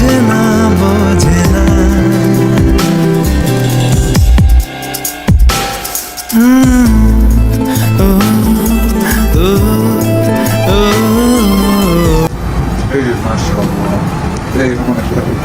বোঝে না বোঝে না Maşallah. Eyvallah.